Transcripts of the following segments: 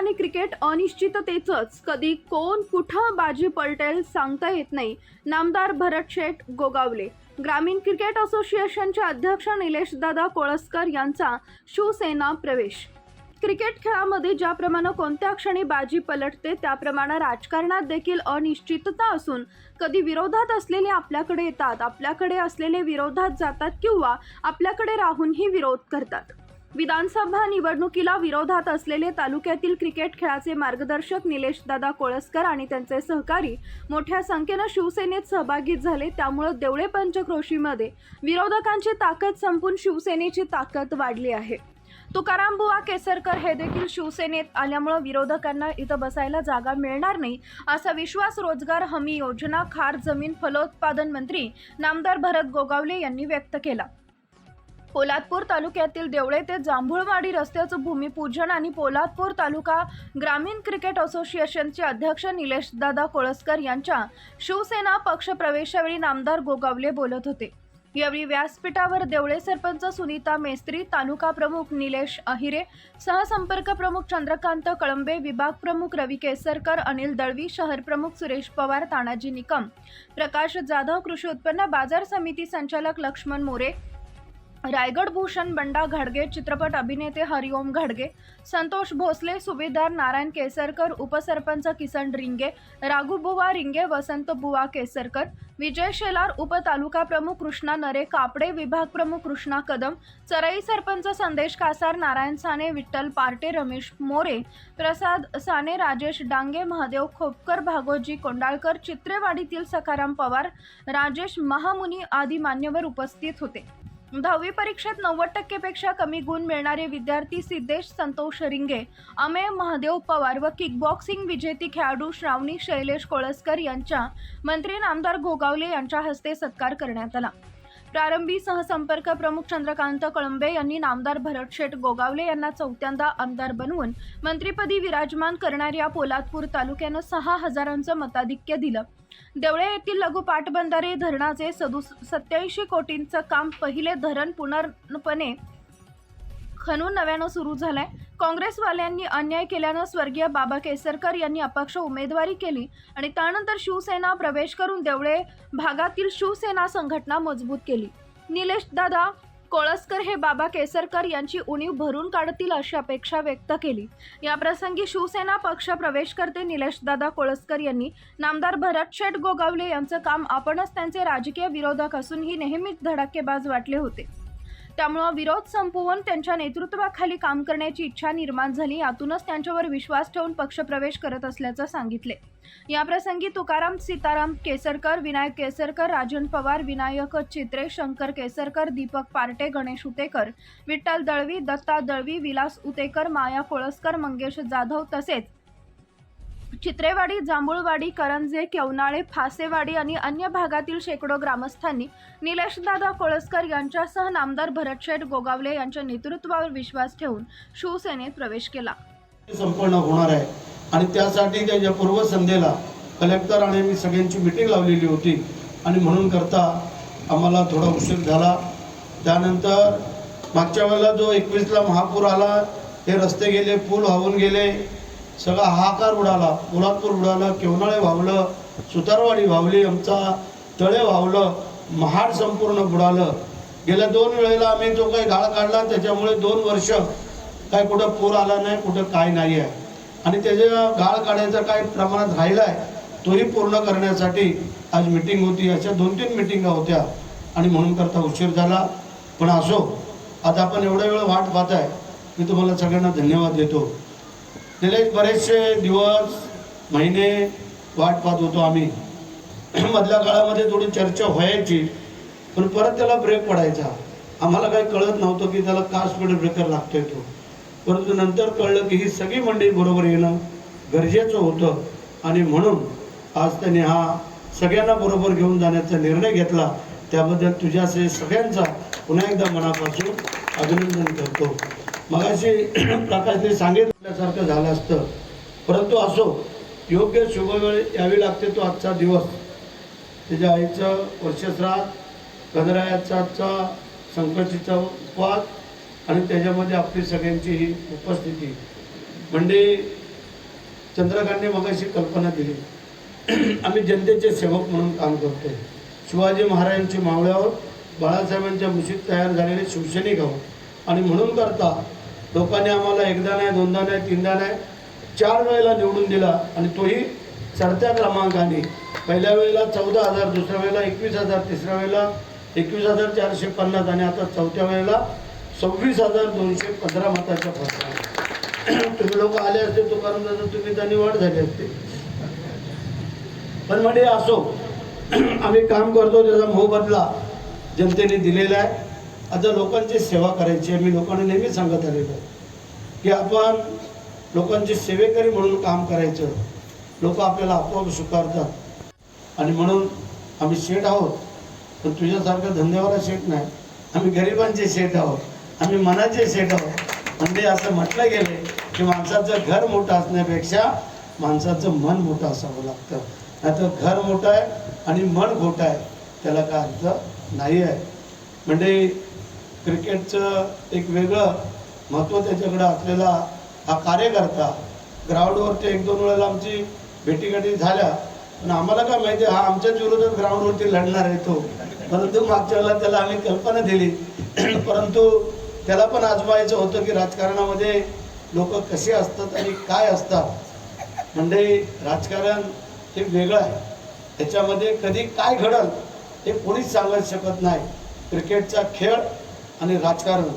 आणि क्रिकेट अनिश्चिततेचंच. कधी कोण कुठं बाजी पलटेल सांगता येत नाही. नामदार भरत शेठ गोगावले. ग्रामीण क्रिकेट असोसिएशनचे अध्यक्ष निलेशदादा कोळसकर यांचा शिवसेना प्रवेश. क्रिकेट खेळामध्ये ज्याप्रमाणे कोणत्या क्षणी बाजी पलटते त्याप्रमाणे राजकारणात देखील अनिश्चितता असून कधी विरोधात असलेले आपल्याकडे येतात आपल्याकडे असलेले विरोधात जातात किंवा आपल्याकडे राहूनही विरोध करतात. विधानसभा निवडणुकीला विरोधात असलेले तालुक्यातील क्रिकेट खेळाचे मार्गदर्शक निलेश दादा कोळसकर आणि त्यांचे सहकारी मोठ्या संख्येनं शिवसेनेत सहभागी झाले. त्यामुळे देवळे पंचक्रोशीमध्ये विरोधकांची ताकद संपून शिवसेनेची ताकद वाढली आहे. तुकाराम बुवा केसरकर हे देखील शिवसेनेत आल्यामुळं विरोधकांना इथं बसायला जागा मिळणार नाही असा विश्वास रोजगार हमी योजना खार जमीन फलोत्पादन मंत्री नामदार भरत गोगावले यांनी व्यक्त केला. पोलादपूर तालुक्यातील देवळे ते जांभूळवाडी रस्त्याचं भूमिपूजन आणि पोलादपूर तालुका ग्रामीण क्रिकेट असोसिएशनचे अध्यक्ष निलेश दादा कोळसकर यांच्या शिवसेना पक्ष प्रवेशावेळी नामदार गोगावले बोलत होते. यावेळी व्यासपीठावर देवळे सरपंच सुनीता मेस्त्री तालुका प्रमुख निलेश अहिरे सहसंपर्क प्रमुख चंद्रकांत कळंबे विभाग प्रमुख रवी केसरकर अनिल दळवी शहर प्रमुख सुरेश पवार तानाजी निकम प्रकाश जाधव कृषी उत्पन्न बाजार समिती संचालक लक्ष्मण मोरे रायगड भूषण बंडा घाडगे चित्रपट अभिनेते हरिओम घाडगे संतोष भोसले सुभेदार नारायण केसरकर उपसरपंच किसन रिंगे राघुबुवा रिंगे वसंत बुवा केसरकर विजय शेलार उपतालुका प्रमुख कृष्णा नरे कापडे विभाग प्रमुख कृष्णा कदम चराई सरपंच संदेश कासार नारायण साने विठ्ठल पार्टे रमेश मोरे प्रसाद साने राजेश डांगे महादेव खोपकर भागोजी कोंडाळकर चित्रेवाडीतील सखाराम पवार राजेश महामुनी आदी मान्यवर उपस्थित होते. दहावी परीक्षेत नव्वद टक्केपेक्षा कमी गुण मिळणारे विद्यार्थी सिद्धेश संतोष रिंगे अमेय महादेव पवार व किकबॉक्सिंग विजेती खेळाडू श्रावणी शैलेश कोळसकर यांच्या मंत्री नामदार गोगावले यांच्या हस्ते सत्कार करण्यात आला. प्रारंभी सहसंपर्क प्रमुख चंद्रकांत कळंबे यांनी नामदार भरतशेठ गोगावले यांना चौथ्यांदा आमदार बनवून मंत्रिपदी विराजमान करणाऱ्या पोलादपूर तालुक्यानं सहा हजारांचं मताधिक्य दिलं. देवळे येथील लघु पाटबंधारे धरणाचे सदु सत्याऐंशी कोटींचं काम पहिले धरण पुनर्पणे खणून नव्यानं सुरू झालंय. काँग्रेसवाल्यांनी अन्याय केल्यानं स्वर्गीय बाबा केसरकर यांनी अपक्ष उमेदवारी केली आणि त्यानंतर शिवसेना प्रवेश करून देवळे भागातील शिवसेना संघटना मजबूत केली. निलेश दादा कोळसकर हे बाबा केसरकर यांची उणीव भरून काढतील अशी अपेक्षा व्यक्त केली. याप्रसंगी शिवसेना पक्ष प्रवेश करते निलेशदादा कोळसकर यांनी. नामदार भरत शेठ गोगावले यांचं काम आपणच त्यांचे राजकीय विरोधक असून ही नेहमीच धडाकेबाज वाटले होते. त्यामुळं विरोध संपवून त्यांच्या नेतृत्वाखाली काम करण्याची इच्छा निर्माण झाली. यातूनच त्यांच्यावर विश्वास ठेवून पक्षप्रवेश करत असल्याचं सांगितले. याप्रसंगी तुकाराम सीताराम केसरकर विनायक केसरकर राजन पवार विनायक चित्रे शंकर केसरकर दीपक पार्टे गणेश उतेकर विठ्ठल दळवी दत्ता दळवी विलास उतेकर माया कोळसकर मंगेश जाधव तसेच चित्रेवाडी जांभूळवाडी करंजे केवनाळे फासेवाडी आणि अन्य भागातील शेकडो ग्रामस्थांनी निलेशदादा कोळसकर यांच्यासह नामदार भरतशेठ गोगावले यांच्या नेतृत्वावर विश्वास ठेवून शिवसेनेत प्रवेश केला. संपन्न होणार आहे. आणि त्यासाठी त्याच्या पूर्वसंध्येला कलेक्टर आणि मी सगळ्यांची मिटिंग लावलेली होती. आणि म्हणून करता आम्हाला थोडा उशीर झाला. त्यानंतर मागच्या वेळेला जो एकवीसला महापूर आला हे रस्ते गेले पूल वाहून गेले. सगळा हाकार उडाला. पोलादपूर उडालं केवनाळे वावलं सुतारवाडी वावली आमचा तळे वावलं महाड संपूर्ण बुडालं. गेल्या दोन वेळेला आम्ही जो काही गाळ काढला त्याच्यामुळे दोन वर्ष काय कुठं पूर आला नाही कुठं काय नाही आहे. आणि त्याच्या गाळ काढायचा काही प्रमाणात राहिला आहे तोही पूर्ण करण्यासाठी आज मिटिंग होती. अशा दोन तीन मिटिंगा होत्या. आणि म्हणून करता उशीर झाला. पण असो आता आपण एवढा वेळ वाट पाहत आहे मी तुम्हाला सगळ्यांना धन्यवाद देतो. गेले बरेचसे दिवस महिने वाट पाहत होतो आम्ही. मधल्या काळामध्ये थोडी चर्चा व्हायची पण परत त्याला ब्रेक पडायचा. आम्हाला काही कळत नव्हतं की त्याला का स्पीड ब्रेकर लागतोय तो. परंतु नंतर कळलं की ही सगळी मंडळी बरोबर येणं गरजेचं होतं. आणि म्हणून आज त्यांनी हा सगळ्यांना बरोबर घेऊन जाण्याचा निर्णय घेतला. त्याबद्दल तुझ्याचे सगळ्यांचा पुन्हा एकदा मनापासून अभिनंदन करतो. मगाशी प्रकाशने सांगितल्यासारखं झालं असतं. परंतु असो योग्य शुभवेळ यावी लागते तो आजचा दिवस. त्याच्या आईचं वर्षश्राद्ध गणरायाचा आजचा संकष्टीचा उपवास आणि त्याच्यामध्ये आपली सगळ्यांची ही उपस्थिती. म्हणजे चंद्रकांतने मगाशी कल्पना दिली. आम्ही जनतेचे सेवक म्हणून काम करतोय. शिवाजी महाराजांची मावळ्यावर बाळासाहेबांच्या मुशीत तयार झालेले शिवसैनिक आहोत. आणि म्हणून करता लोकांनी आम्हाला एकदा नाही दोनदा नाही तीनदा नाही चार वेळेला निवडून दिला आणि तोही चढत्या क्रमांकाने. पहिल्या वेळेला चौदा हजार दुसऱ्या वेळेला एकवीस हजार तिसऱ्या वेळेला एकवीस हजार चारशे पन्नास आणि आता चौथ्या वेळेला सव्वीस हजार दोनशे पंधरा मताच्या फरकाने तुम्ही लोक आले असते तुकाराम दादा तुम्ही त्यांनी वाढ झाली असते. पण म्हणजे असो आम्ही काम करतो त्याचा मोबदला जनतेने दिलेला आहे. आता लोकांची सेवा करायची आहे. मी लोकांना नेहमी सांगत आलेलो आहे की आपण लोकांची सेवेकरी म्हणून काम करायचं. लोक आपल्याला आपोआप स्वीकारतात. आणि म्हणून आम्ही शेठ आहोत. पण तुझ्यासारखं धंद्यावाला शेठ नाही. आम्ही गरिबांचे शेठ आहोत. आम्ही मनाचे शेठ आहोत. म्हणजे असं म्हटलं गेलं की माणसाचं घर मोठं असण्यापेक्षा माणसाचं मन मोठं असावं लागतं. नाही तर घर मोठं आहे आणि मन खोटं आहे. त्याला काय अर्थ नाही आहे म्हणजे क्रिकेटचं एक वेगळं महत्त्व त्याच्याकडं असलेला हा कार्यकर्ता ग्राउंडवरती एक दोन वेळेला आमची भेटीगाठी झाल्या. पण आम्हाला काय माहिती हा आमच्याच विरोधात ग्राउंडवरती लढणार आहे तो. परंतु मागच्या वेळेला त्याला आम्ही कल्पना दिली. परंतु त्याला पण आजमायचं होतं की राजकारणामध्ये लोक कसे असतात आणि काय असतात. म्हणजे राजकारण हे वेगळं आहे. त्याच्यामध्ये कधी काय घडल हे कोणीच सांगू शकत नाही. क्रिकेटचा खेळ आणि राजकारण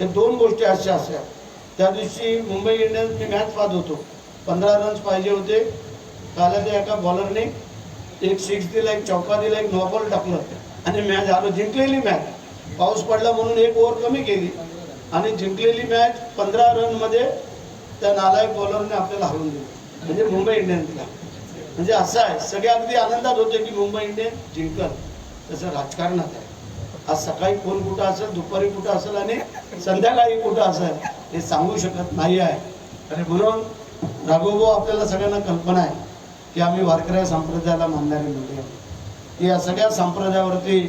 हे दोन गोष्टी अशा अशा त्या दिवशी मुंबई इंडियन्स मी मॅच पाहत होतो. पंधरा रन्स पाहिजे होते. कालाच्या एका बॉलरने एक सिक्स दिला एक चौका दिला एक नॉबॉल टाकलं. आणि मॅच आलो जिंकलेली मॅच. पाऊस पडला म्हणून एक ओव्हर कमी केली. आणि जिंकलेली मॅच पंधरा रनमध्ये त्या नालायक बॉलरने आपल्याला हरवून दिली. म्हणजे मुंबई इंडियन्सला. म्हणजे असं आहे. सगळे अगदी आनंदात होते की मुंबई इंडियन्स जिंकल. तसं राजकारणात आहे. आज सकाळी कोण कुठं असेल दुपारी कुठं असेल आणि संध्याकाळी कुठं असेल हे सांगू शकत नाही आहे. आणि म्हणून राघोभाऊ आपल्याला सगळ्यांना कल्पना आहे की आम्ही वारकऱ्या संप्रदायाला मानणारी मुली आहोत. की या सगळ्या संप्रदायावरती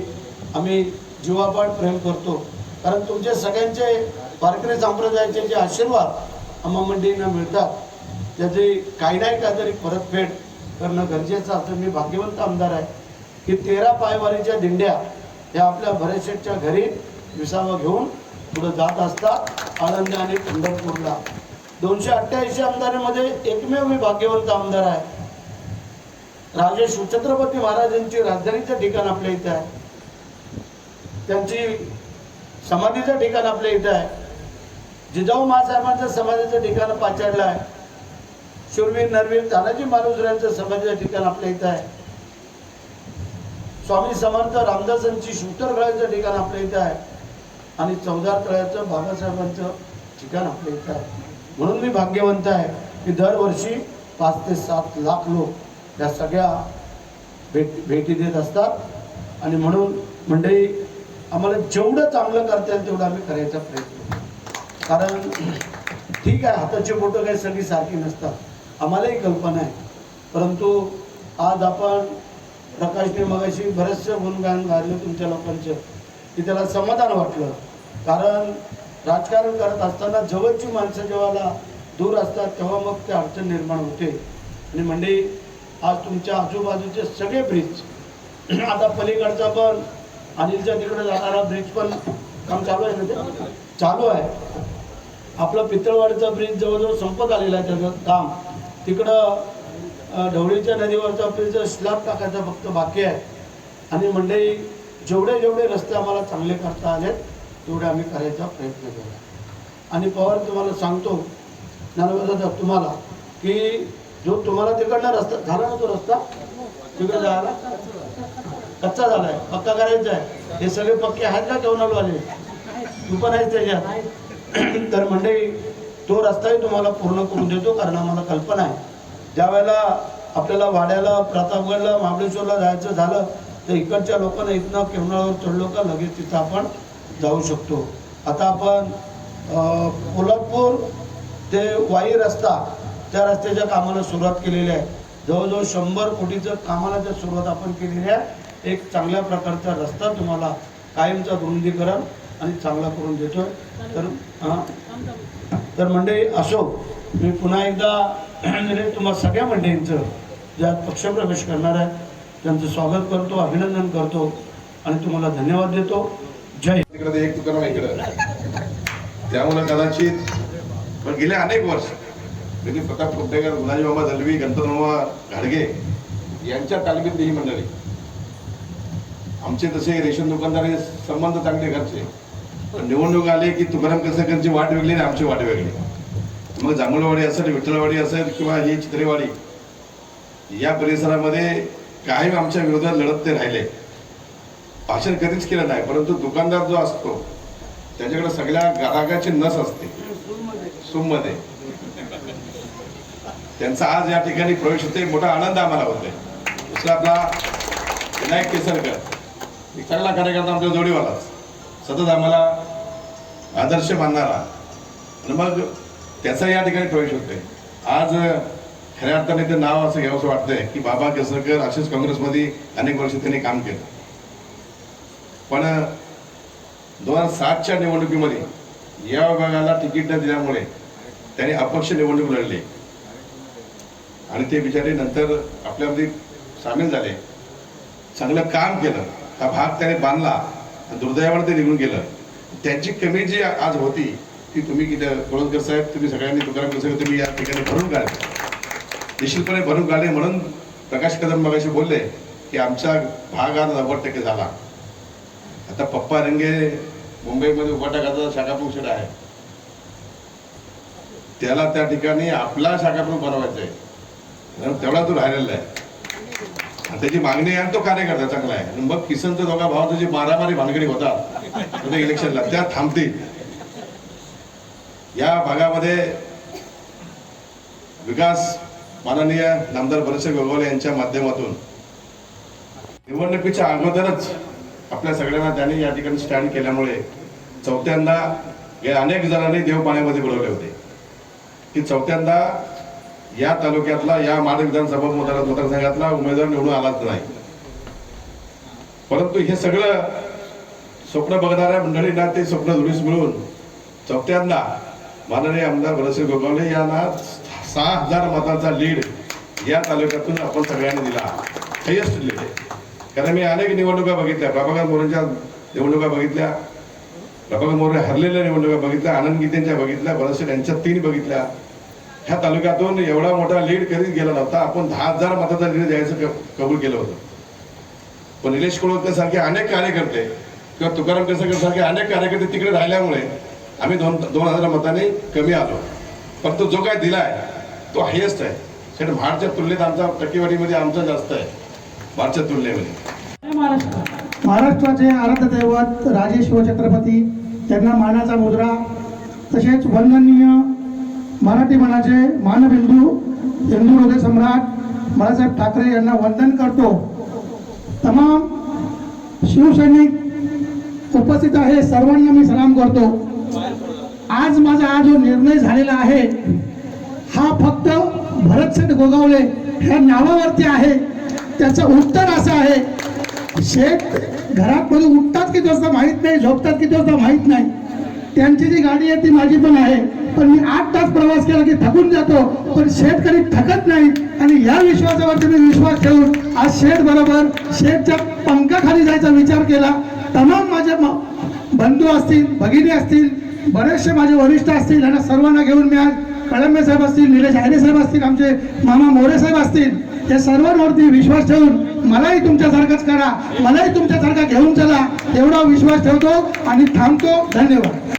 आम्ही जीवापाड प्रेम करतो. कारण तुमचे सगळ्यांचे वारकरी संप्रदायाचे जे आशीर्वाद आम्हा मंडळींना मिळतात त्याची काही नाही काहीतरी परतफेड करणं गरजेचं असतं मी भाग्यवंत आमदार आहे. की तेरा पायवारीच्या दिंड्या हे आपल्या भरेशेटच्या घरी विसावा घेऊन पुढे जात असतात आळंदी आणि पंढरपूरला. दोनशे अठ्ठ्याऐंशी आमदारामध्ये एकमेव मी भाग्यवंत आमदार आहे. राजे छत्रपती महाराजांची राजधानीचं ठिकाण आपल्या इथं आहे. त्यांची समाधीचं ठिकाण आपल्या इथं आहे. जिजाऊ महासाहेबांचं समाधीचं ठिकाण पाचाडलं आहे. शूरवीर नरवीर तानाजी मालुसऱ्यांचं समाधीचं ठिकाण आपल्या इथं आहे. स्वामी समर्थ रामदासांची शूटर तळ्याचं ठिकाण आपल्या इथं आहे. आणि चौदार तळ्याचं बाबासाहेबांचं ठिकाण आपल्या इथं आहे. म्हणून मी भाग्यवंत आहे की दरवर्षी पाच ते सात लाख लोक या सगळ्या भेट भेटी देत असतात. आणि म्हणून मंडळी आम्हाला जेवढं चांगलं करता येईल तेवढं आम्ही करायचा प्रयत्न कारण ठीक आहे हाताची बोटं काही सगळी सारखी नसतात. आम्हालाही कल्पना आहे. परंतु आज आपण प्रकाशने मगाशी बरंचसं गुणगान गायलं तुमच्या लोकांचं. की त्याला समाधान वाटलं. कारण राजकारण करत असताना जवळची माणसं जेव्हा दूर असतात तेव्हा मग ते अडचण निर्माण होते. आणि म्हणजे आज तुमच्या आजूबाजूचे सगळे ब्रिज आता पलीकडचा पण अनिलच्या तिकडे जाणारा ब्रिज पण काम चालू आहे ना ते? चालू आहे. आपलं पितळवाडीचा ब्रिज जवळजवळ संपत आलेला आहे त्याचं काम. तिकडं ढवळीच्या नदीवरचा ब्रिज स्लॅब टाकायचा फक्त बाकी आहे. आणि मंडळी जेवढे जेवढे रस्ते आम्हाला चांगले करता आलेत तेवढे आम्ही करायचा प्रयत्न केला. आणि पवार तुम्हाला सांगतो ज्ञानोबा तुम्हाला की जो तुम्हाला तिकडला रस्ता झाला ना तो रस्ता? तिकडे जायला? कच्चा झाला आहे पक्का करायचा आहे. हे सगळे पक्के आहेत का टोनलवाले? तू पण आहेस त्याच्यात. तर मंडळी तो रस्ताही तुम्हाला पूर्ण करून देतो कारण आम्हाला कल्पना आहे. ज्या वेळेला आपल्याला वाड्याला प्रतापगडला महाबळेश्वरला जायचं झालं तर इकडच्या लोकांना इथनं केवणावर चढलो का लगेच तिथं आपण जाऊ शकतो. आता आपण कोल्हापूर ते वाई रस्ता त्या रस्त्याच्या कामाला सुरुवात केलेली आहे. जवळजवळ शंभर कोटीचं कामाला जर सुरुवात आपण केलेली आहे. एक चांगल्या प्रकारचा रस्ता तुम्हाला कायमचं रुंदीकरण आणि चांगला करून देतोय. तर हां. तर म्हणजे असो मी पुन्हा एकदा निर्णय तुम्हाला सगळ्या मंडळींचं ज्या पक्षप्रवेश करणार आहे त्यांचं स्वागत करतो अभिनंदन करतो आणि तुम्हाला धन्यवाद देतो. जय तिकडे एक तुकाराम इकडं. त्यामुळे कदाचित पण गेले अनेक वर्ष म्हणजे प्रताप कुंटेकर गुलाजी बाबा दलवी गणपतमामा घाडगे यांच्या तालमीतली ही मंडळी. आमचे तसे रेशन दुकानदार संबंध चांगले घरचे. पण निवडणूक आले की तुकाराम कसं वाट वेगळी आणि आमची वाट वेगळी. मग जांभूळवाडी असेल विठ्ठलवाडी असेल किंवा ही चित्रेवाडी या परिसरामध्ये कायम आमच्या विरोधात लढत ते राहिले. भाषण कधीच केलं नाही परंतु दुकानदार जो असतो त्याच्याकडे सगळ्या ग्राहकाची नस असते. सुममध्ये. त्यांचा आज या ठिकाणी प्रवेश होते मोठा आनंद आम्हाला होतोय. दुसरा आपला विनायक केसरकर एक चांगला कार्यकर्ता आमच्या जोडीवालाच. सतत आम्हाला आदर्श मानणारा. आणि मग त्याचा या ठिकाणी प्रवेश होतोय. आज खऱ्या अर्थाने ते नाव असं घ्यावंसं वाटतंय की बाबा केसरकर असेच काँग्रेसमध्ये अनेक वर्ष त्यांनी काम केलं. पण दोन हजार सातच्या निवडणुकीमध्ये या विभागाला तिकीट न दिल्यामुळे त्यांनी अपक्ष निवडणूक लढली. आणि ते बिचारे नंतर आपल्यामध्ये सामील झाले. चांगलं काम केलं. हा भाग त्याने बांधला. दुर्दैवाने ते निघून गेलं. त्यांची कमी जी आज होती की तुम्ही किती कोळंबकर साहेब तुम्ही सगळ्यांनी तुकाराम कसं तुम्ही या ठिकाणी भरून काढले निश्चितपणे भरून काढले म्हणून प्रकाश कदम मगाशी बोलले की आमचा भाग आज नव्वद टक्के झाला. आता पप्पा रंगे मुंबईमध्ये उभाटा करता शाखाप्रमुख आहे. त्याला त्या ठिकाणी आपला शाखाप्रमुख बनवायचा आहे कारण तेवढा तो राहिलेला आहे. त्याची मागणी आहे आणि तो कार्यकर्ता चांगला आहे. मग किसनचा दोघा भावाचं जी मारामारी भानगडी होतात म्हणजे इलेक्शनला त्या थांबतील. या भागामध्ये विकास माननीय नामदार भरतसिंग गोगवले यांच्या माध्यमातून निवडणुकीच्या अगोदरच आपल्या सगळ्यांना त्यांनी या ठिकाणी स्टँड केल्यामुळे चौथ्यांदा गेल्या अनेक जणांनी देव पाण्यामध्ये बुडवले होते. की चौथ्यांदा या तालुक्यातला या माड विधानसभा मतदार मतदारसंघातला उमेदवार निवडून आलाच नाही. परंतु हे सगळं स्वप्न बघणाऱ्या मंडळींना ते स्वप्न धुळीस मिळून चौथ्यांदा माननीय आमदार भरतसिंग गोगावले यांना सहा हजार मतांचा लीड या तालुक्यातून आपण सगळ्यांनी दिला. हायेस्ट लीड आहे. कारण मी अनेक निवडणुका बघितल्या. प्रभाकर मोरेंच्या निवडणुका बघितल्या. प्रभाकर मोरे हरलेल्या निवडणुका बघितल्या. आनंद गीतेंच्या बघितल्या. भरतसिंग यांच्या तीन बघितल्या. ह्या तालुक्यातून एवढा मोठा लीड कधीच गेला नव्हता. आपण दहा हजार मताचा लीड द्यायचं क- कबूल केलं होतं. पण निलेश कोळकर सारखे अनेक कार्यकर्ते किंवा तुकाराम केसरकर सारखे अनेक कार्यकर्ते तिकडे राहिल्यामुळे आम्ही दोन दोन हजार मताने कमी आलो. परंतु जो काय दिलाय तो हायेस्ट आहे. कारण महाडच्या तुलनेत आमचा टक्केवारीमध्ये आमचा जास्त आहे. महाडच्या तुलनेमध्ये. महाराष्ट्राचे आराध्य दैवत राजे शिवछत्रपती त्यांना मानाचा मुद्रा तसेच वंदनीय मराठी मनाचे मानबिंदू हिंदू हृदय सम्राट बाळासाहेब ठाकरे यांना वंदन करतो. तमाम शिवसैनिक उपस्थित आहे. सर्वांना मी सलाम करतो. आज माझा हा जो निर्णय झालेला आहे. हा फक्त भरतसेठ गोगावले ह्या नावावरती आहे. त्याचं उत्तर असं आहे. शेत घरात मध्ये उठतात किती वाजता माहीत नाही झोपतात किती वाजता माहीत नाही. त्यांची जी गाडी आहे ती माझी पण आहे. पण मी आठ तास प्रवास केला की थकून जातो. पण शेतकरी थकत नाही आणि या विश्वासावरती मी विश्वास ठेवून आज शेत बरोबर शेतच्या पंखाखाली जायचा विचार केला. तमाम माझे बंधू असतील भगिनी असतील बरेचसे माझे वरिष्ठ असतील यांना सर्वांना घेऊन मी आज कळंबे साहेब असतील निलेश आयरे साहेब असतील आमचे मामा मोरे साहेब असतील या सर्वांवरती विश्वास ठेवून मलाही तुमच्यासारखंच करा मलाही तुमच्यासारखा घेऊन चला एवढा विश्वास ठेवतो आणि थांबतो. धन्यवाद.